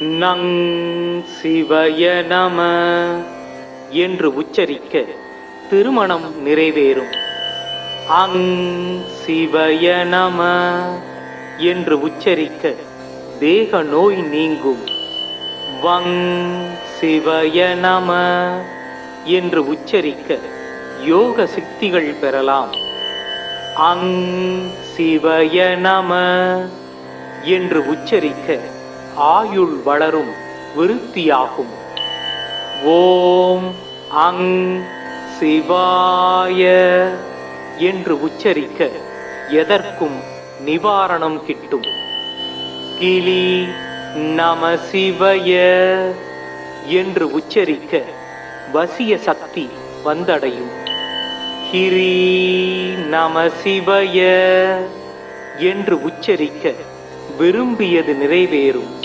நங் சிவய நம என்று உச்சரிக்க திருமணம் நிறைவேறும். அங் சிவய நம என்று உச்சரிக்க தேக நோய் நீங்கும். வங் சிவய நம என்று உச்சரிக்க யோக சித்திகள் பெறலாம். அங் சிவய நம என்று உச்சரிக்க ஆயுள் வளரும் விருத்தியாகும். ஓம் அங் சிவாய என்று உச்சரிக்க எதற்கும் நிவாரணம் கிட்டும். கிளி நம சிவய என்று உச்சரிக்க வசிய சக்தி வந்தடையும். ஹிரி நம சிவய என்று உச்சரிக்க விரும்பியது நிறைவேறும்.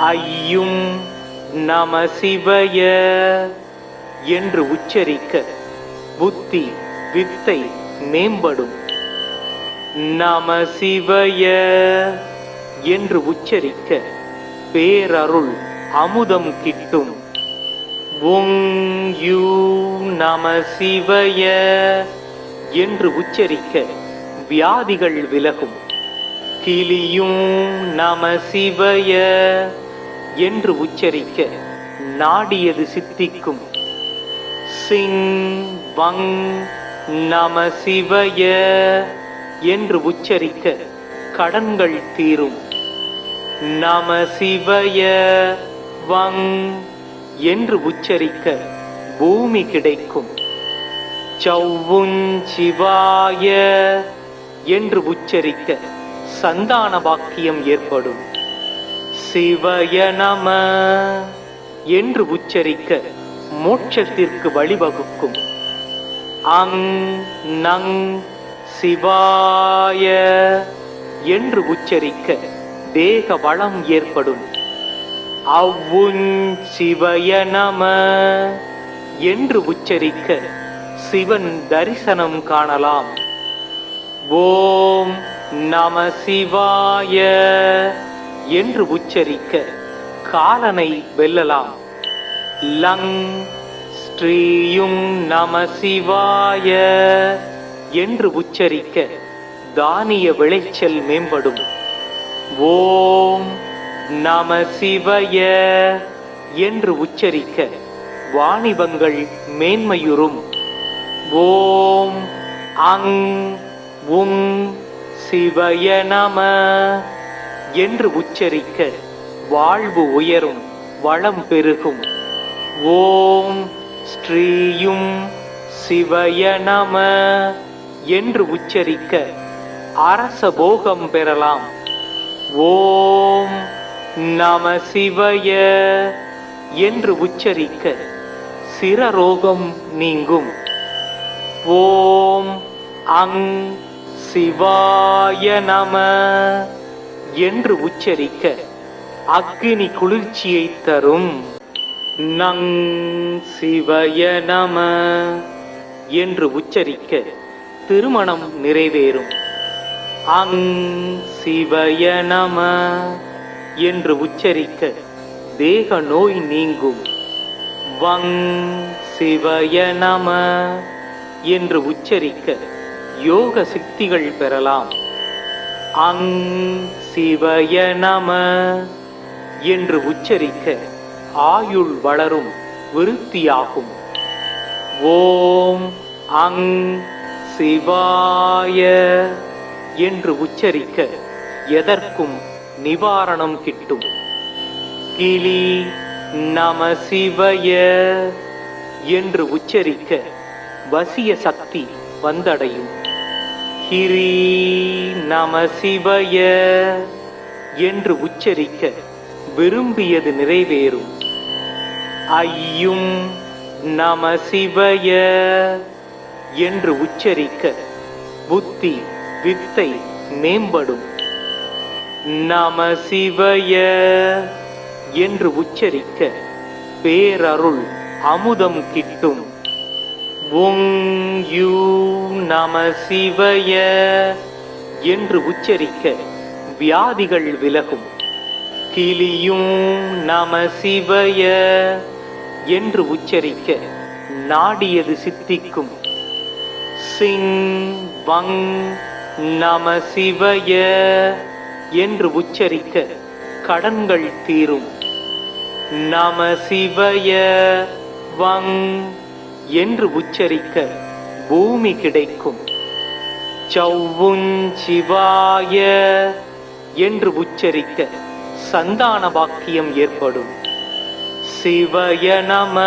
ஐயும் நம சிவய என்று உச்சரிக்க புத்தி வித்தை மேம்படும். நம சிவய என்று உச்சரிக்க பேரருள் அமுதம் கிட்டும். உங் யூ நம சிவய என்று உச்சரிக்க வியாதிகள் விலகும். கிளியும் நம சிவய என்று உச்சரிக்க நாடியது சித்திக்கும். சிங் வங் நம சிவய என்று உச்சரிக்க கடன்கள் தீரும். நம சிவய வங் என்று உச்சரிக்க பூமி கிடைக்கும். சௌவுஞ்சிவாய என்று உச்சரிக்க சந்தான வாக்கியம் ஏற்படும். சிவய நம. என்று உச்சரிக்க மோட்சத்திற்கு வழிவகுக்கும். அங் நங் சிவாய என்று உச்சரிக்க தேக வளம் ஏற்படும். அவ்வுஞ் சிவய நம என்று உச்சரிக்க சிவன் தரிசனம் காணலாம். ஓம் நம சிவாய என்று உச்சரிக்க காலனை வெல்லலாம். லங் ஸ்ரீயும் நம சிவாய என்று உச்சரிக்க தானிய விளைச்சல் மேம்படும். ஓம் நம சிவய என்று உச்சரிக்க வாணிபங்கள் மேன்மையுறும். ஓம் அங் உங் சிவய நம என்று உச்சரிக்க வாழ்வு உயரும் வளம் பெருகும். ஓம் ஸ்ரீயும் சிவய நம என்று உச்சரிக்க அரச போகம் பெறலாம். ஓம் நம சிவய என்று உச்சரிக்க சிரரோகம் நீங்கும். ஓம் அங் சிவாய நம என்று உச்சரிக்க அக்னி குளிர்ச்சியை தரும். நங் சிவய நம என்று உச்சரிக்க திருமணம் நிறைவேறும். அங் சிவய நம என்று உச்சரிக்க தேக நோய் நீங்கும். வங் சிவய நம என்று உச்சரிக்க யோக சக்திகள் பெறலாம். அங் சிவய நம என்று உச்சரிக்க ஆயுள் வளரும் விருத்தியாகும். ஓம் அங் சிவாய என்று உச்சரிக்க எதற்கும் நிவாரணம் கிட்டும். கிளி நம சிவய என்று உச்சரிக்க வசிய சக்தி வந்தடையும். ஹிரி நம சிவய என்று உச்சரிக்க விரும்பியது நிறைவேறும். ஐயும் நம சிவய என்று உச்சரிக்க புத்தி வித்தை மேம்படும். நம சிவய என்று உச்சரிக்க பேரருள் அமுதம் கிட்டும். உங் யூ நம சிவய என்று உச்சரிக்க வியாதிகள் விலகும். கிளியும் நம சிவய என்று உச்சரிக்க நாடியது சித்திக்கும். சிங் வங் நம சிவய என்று உச்சரிக்க கடன்கள் தீரும். நம சிவய வங் என்று உச்சரிக்க பூமி கிடைக்கும். சௌவுஞ்சிவாய என்று உச்சரிக்க சந்தான வாக்கியம் ஏற்படும். சிவய நம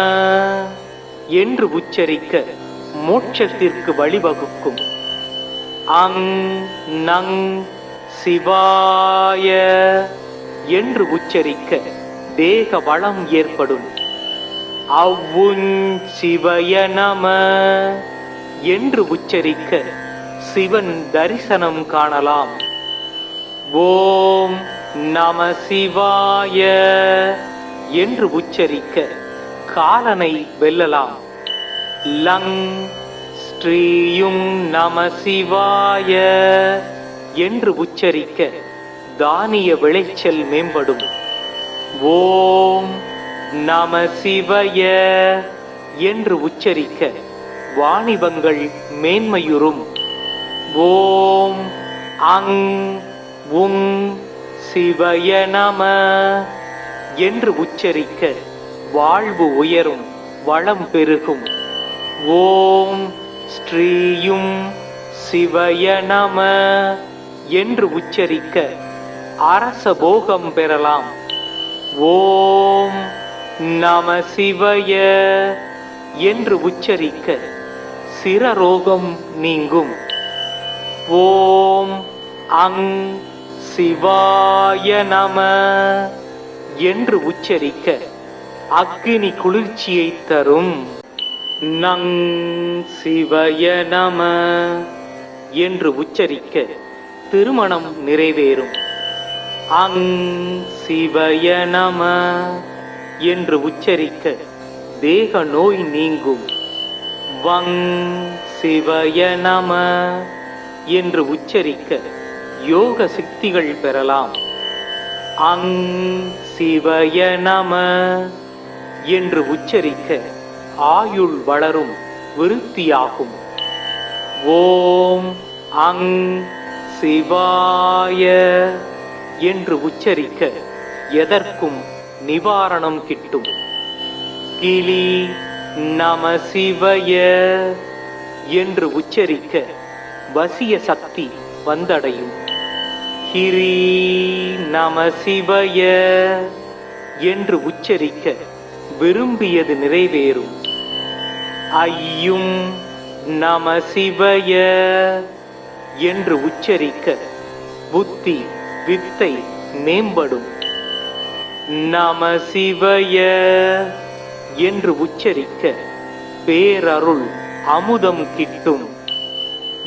என்று உச்சரிக்க மோட்சத்திற்கு வழிவகுக்கும். அங் நங் சிவாய என்று உச்சரிக்க தேக வளம் ஏற்படும். அவ்வுஞ் சிவய நம என்று உச்சரிக்க சிவன் தரிசனம் காணலாம். ஓம் நம சிவாய என்று உச்சரிக்க காலனை வெல்லலாம். லங் ஸ்ரீயும் நம சிவாய என்று உச்சரிக்க தானிய விளைச்சல் மேம்படும். ஓம் நம சிவய என்று உச்சரிக்க வாணிபங்கள் மேன்மையுறும். ஓம் அங் உங் சிவய நம என்று உச்சரிக்க வாழ்வு உயரும் வளம் பெருகும். ஓம் ஸ்ரீயும் சிவய நம என்று உச்சரிக்க அரச போகம் பெறலாம். ஓம் நம சிவய என்று உச்சரிக்க சிரரோகம் நீங்கும். ஓம் அங் சிவாய நம என்று உச்சரிக்க அக்னி குளிர்ச்சியை தரும். நங் சிவய நம என்று உச்சரிக்க திருமணம் நிறைவேறும். அங் சிவய நம என்று உச்சரிக்க தேக நோய் நீங்கும். வங் சிவய நம என்று உச்சரிக்க யோக சக்திகள் பெறலாம். அங் சிவய நம என்று உச்சரிக்க ஆயுள் வளரும் விருத்தியாகும். ஓம் அங் சிவாய என்று உச்சரிக்க எதற்கும் நிவாரணம் கிட்டும். கிளி நம சிவய என்று உச்சரிக்க வசிய சக்தி வந்தடையும். ஹிரி நம சிவய என்று உச்சரிக்க விரும்பியது நிறைவேறும். ஐயும் நம சிவய என்று உச்சரிக்க புத்தி வித்தை மேம்படும். நம சிவய என்று உச்சரிக்க பேரருள் அமுதம் கிட்டும்.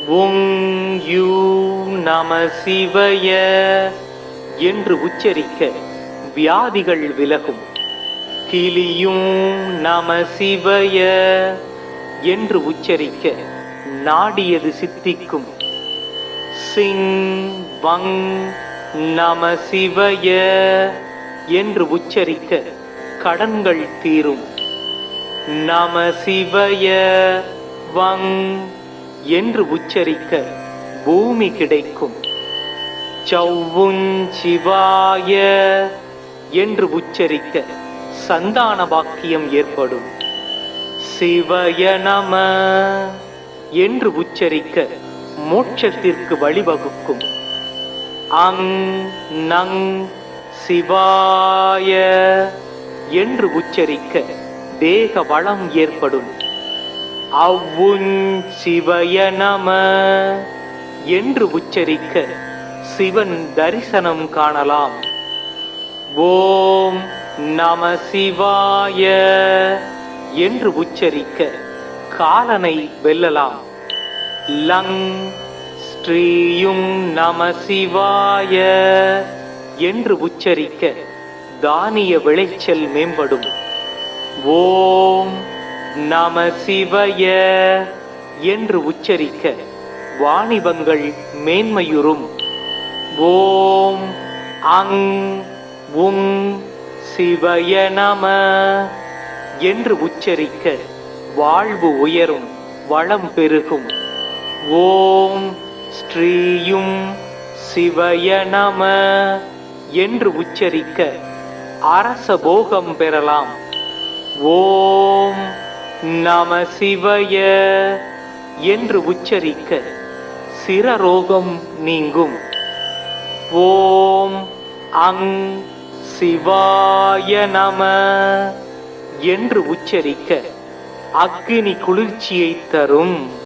உங் யூ நம சிவய என்று உச்சரிக்க வியாதிகள் விலகும். கிளியும் நம சிவய என்று உச்சரிக்க நாடியது சித்திக்கும். சிங் வங் நம சிவய என்று உச்சரிக்க கடன்கள் தீரும். நம சிவய வங் என்று உச்சரிக்க பூமி கிடைக்கும். சௌவுஞ்சிவாய என்று உச்சரிக்க சந்தான பாக்கியம் ஏற்படும். சிவய நம என்று உச்சரிக்க மோட்சத்திற்கு வழிவகுக்கும். அங் நங் சிவாய என்று உச்சரிக்க தேக வளம் ஏற்படும். அவ்வுஞ் சிவய நம என்று உச்சரிக்க சிவன் தரிசனம் காணலாம். ஓம் நம சிவாய என்று உச்சரிக்க காலனை வெல்லலாம். லங் ஸ்ரீயும் நம சிவாய என்று உச்சரிக்க தானிய விளைச்சல் மேம்படும். ஓம் நம சிவய என்று உச்சரிக்க வாணிபங்கள் மேன்மையுறும். ஓம் அங் உங் சிவய நம என்று உச்சரிக்க வாழ்வு உயரும் வளம் பெருகும். ஓம் ஸ்ரீயும் சிவய நம என்று உச்சரிக்க அரச போகம் பெறலாம். ஓம் நம சிவய என்று உச்சரிக்க சிரரோகம் நீங்கும். ஓம் அங் சிவாய நம என்று உச்சரிக்க அக்னி குளிர்ச்சியை தரும்.